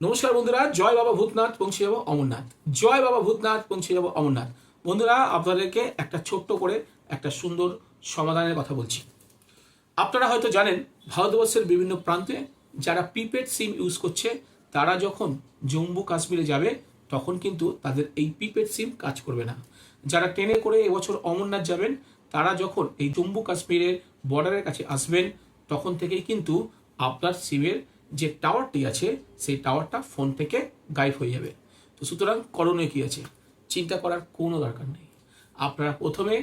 নমস্কার বন্ধুরা, জয় বাবা ভূতনাথ, পৌঁছে যাব অমরনাথ। জয় বাবা ভূতনাথ, পৌঁছে যাব অমরনাথ। বন্ধুরা, আপনাদেরকে একটা ছোট্ট করে একটা সুন্দর সমাধানের কথা বলছি। আপনারা হয়তো জানেন, ভারতবর্ষের বিভিন্ন প্রান্তে যারা প্রিপেড সিম ইউজ করছে, তারা যখন জম্মু কাশ্মীরে যাবে, তখন কিন্তু তাদের এই প্রিপেড সিম কাজ করবে না। যারা ট্রেনে করে এবছর অমরনাথ যাবেন, তারা যখন এই জম্মু কাশ্মীরের বর্ডারের কাছে আসবেন, তখন থেকেই কিন্তু আপনার সিমের যে টাওয়ারটি আছে, সেই টাওয়ারটা ফোন থেকে গায়েব হয়ে যাবে। তো সুতরাং করণীয় কী আছে? চিন্তা করার কোনো দরকার নেই। আপনারা প্রথমে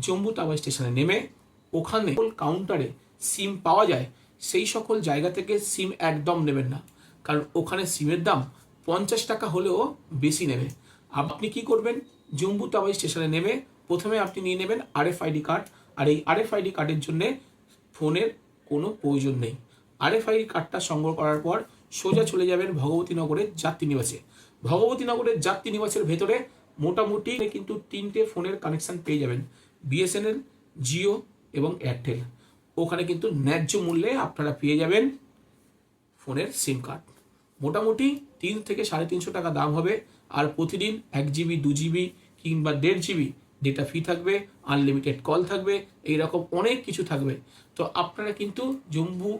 জম্মু টাওয়ার স্টেশনে নেমে ওখানে কাউন্টারে সিম পাওয়া যায়, সেই সকল জায়গা থেকে সিম একদম নেবেন না। কারণ ওখানে সিমের দাম পঞ্চাশ টাকা হলেও বেশি নেবে। আপনি কি করবেন? জম্মু টাওয়ার স্টেশনে নেমে প্রথমে আপনি নিয়ে নেবেন আর এফ আরএফআইডি কার্ড আর এই আর এফ আরএফআইডি কার্ডের জন্যে ফোনের কোনো প্রয়োজন নেই। আরএফআইডি কার্ডটা সংগ্রহ করার পর সোজা চলে যাবেন ভগবতীনগরের যাত্রী নিবাসে। ভগবতীনগরের যাত্রী নিবাসের ভেতরে মোটামুটি কিন্তু তিনটে ফোনের কানেকশান পেয়ে যাবেন, বিএসএনএল, জিও এবং এয়ারটেল। ওখানে কিন্তু ন্যায্য মূল্যে আপনারা পেয়ে যাবেন ফোনের সিম কার্ড। মোটামুটি তিন থেকে সাড়ে তিনশো টাকা দাম হবে আর প্রতিদিন এক জিবি, দু জিবি কিংবা দেড় জিবি ডেটা ফি থাকবে আনলিমিটেড কল থাকবে, এইরকম অনেক কিছু থাকবে। তো আপনারা কিন্তু জম্মু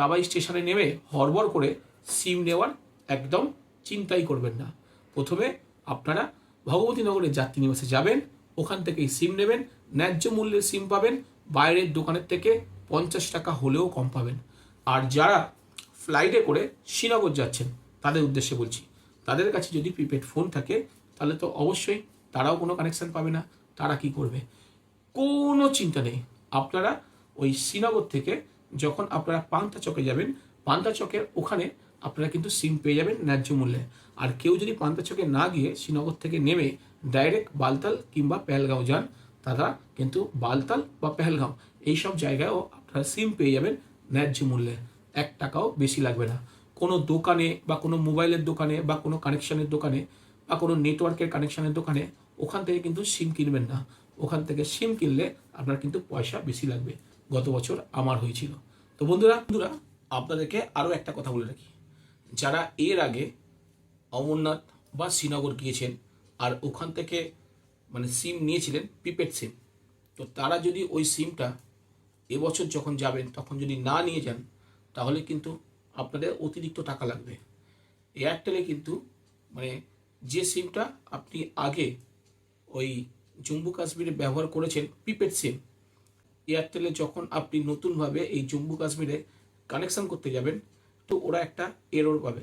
টাবাই স্টেশনে নেমে হড়বড় করে সিম নেওয়ার একদম চিন্তাই করবেন না। প্রথমে আপনারা ভগবতীনগরের যাত্রী নিবাসে যাবেন, ওখান থেকেই সিম নেবেন, ন্যায্য মূল্যের সিম পাবেন, বাইরের দোকানের থেকে পঞ্চাশ টাকা হলেও কম পাবেন। আর যারা ফ্লাইটে করে শ্রীনগর যাচ্ছেন, তাদের উদ্দেশ্যে বলছি, তাদের কাছে যদি প্রিপেড ফোন থাকে, তাহলে তো অবশ্যই তারাও কোনো কানেকশন পাবে না, তারা কি করবে? কোনো চিন্তা নেই। আপনারা ওই শ্রীনগর থেকে যখন আপনারা পান্তা চকে যাবেন, পান্তা চকের ওখানে আপনারা কিন্তু সিম পেয়ে যাবেন ন্যায্য মূল্যে। আর কেউ যদি পান্তা চকে না গিয়ে শ্রীনগর থেকে নেমে ডাইরেক্ট বালতাল কিংবা পেহেলগাঁও যান, তারা কিন্তু বালতাল বা পেহেলগাঁও, এইসব জায়গায়ও আপনারা সিম পেয়ে যাবেন ন্যায্য মূল্যে। এক টাকাও বেশি লাগবে না। কোনো দোকানে বা কোনো মোবাইলের দোকানে বা কোনো কানেকশানের দোকানে বা কোনো নেটওয়ার্কের কানেকশানের দোকানে ওখান থেকে কিন্তু সিম কিনবেন না। ওখান থেকে সিম কিনলে আপনার কিন্তু পয়সা বেশি লাগবে। গত বছর আমার হয়েছিল। তো বন্ধুরা বন্ধুরা, আপনাদেরকে আরও একটা কথা বলে রাখি। যারা এর আগে অমরনাথ বা শ্রীনগর গিয়েছেন আর ওখান থেকে মানে সিম নিয়েছিলেন, প্রিপেড সিম, তো তারা যদি ওই সিমটা এবছর যখন যাবেন, তখন যদি না নিয়ে যান, তাহলে কিন্তু আপনাদের অতিরিক্ত টাকা লাগবে। এয়ারটেলে কিন্তু মানে যে সিমটা আপনি আগে ওই জম্মু কাশ্মীরে ব্যবহার করেছেন, প্রিপেড সিম এয়ারটেলে যখন আপনি নতুনভাবে এই জম্মু কাশ্মীরে কানেকশান করতে যাবেন, তো ওরা একটা এরর পাবে।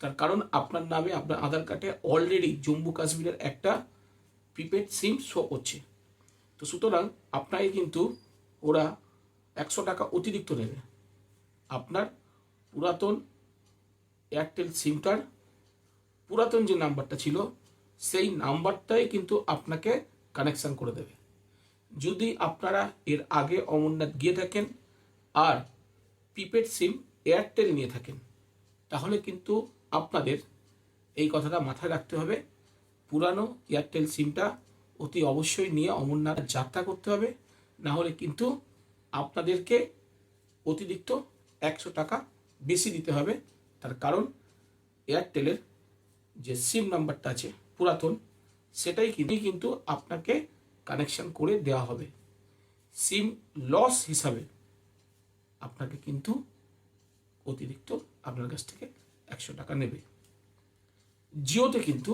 তার কারণ আপনার নামে আপনার আধার কার্ডে অলরেডি জম্মু কাশ্মীরের একটা প্রিপেড সিম শো করছে তো সুতরাং আপনাকে কিন্তু ওরা একশো টাকা অতিরিক্ত নেবে আপনার পুরাতন এয়ারটেল সিমটার পুরাতন যে নাম্বারটা ছিল, সেই নাম্বারটাই কিন্তু আপনাকে কানেকশান করে দেবে। যদি আপনারা এর আগে অমরনাথ গিয়ে থাকেন আর প্রিপেড সিম এয়ারটেল নিয়ে থাকেন, তাহলে কিন্তু আপনাদের এই কথাটা মাথায় রাখতে হবে। পুরানো এয়ারটেল সিমটা অতি অবশ্যই নিয়ে অমরনাথ যাত্রা করতে হবে। না হলে কিন্তু আপনাদেরকে অতিরিক্ত একশো টাকা বেশি দিতে হবে। তার কারণ এয়ারটেলের যে সিম নাম্বারটা আছে পুরাতন, সেটাই কিন্তু কিন্তু আপনাকে কানেকশন করে দেওয়া হবে। সিম লস হিসাবে আপনাকে কিন্তু অতিরিক্ত আপনার কাছ থেকে একশো টাকা নেবে। জিওতে কিন্তু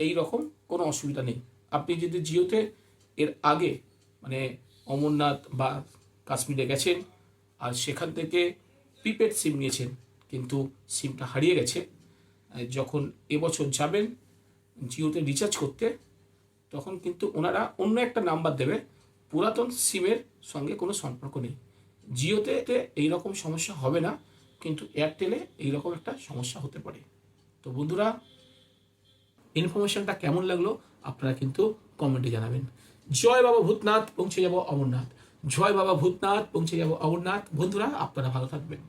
এই রকম কোনো অসুবিধা নেই। আপনি যদি জিওতে এর আগে মানে অমরনাথ বা কাশ্মীরে গেছেন আর সেখান থেকে প্রিপেড সিম নিয়েছেন, কিন্তু সিমটা হারিয়ে গেছে যখন এবছর যাবেন জিওতে রিচার্জ করতে তখন কিন্তু ওনারা অন্য একটা নাম্বার দেবে, পুরাতন সিমের সঙ্গে কোনো সম্পর্ক নেই। জিওতে এই রকম সমস্যা হবে না, কিন্তু এয়ারটেলে এই রকম একটা সমস্যা হতে পারে। তো বন্ধুরা, ইনফরমেশনটা কেমন লাগল আপনারা কিন্তু কমেন্টে জানাবেন। জয় বাবা ভূতনাথ, পৌঁছে যাব অমরনাথ। জয় বাবা ভূতনাথ, পৌঁছে যাব অমরনাথ। বন্ধুরা, আপনারা ভালো থাকবেন।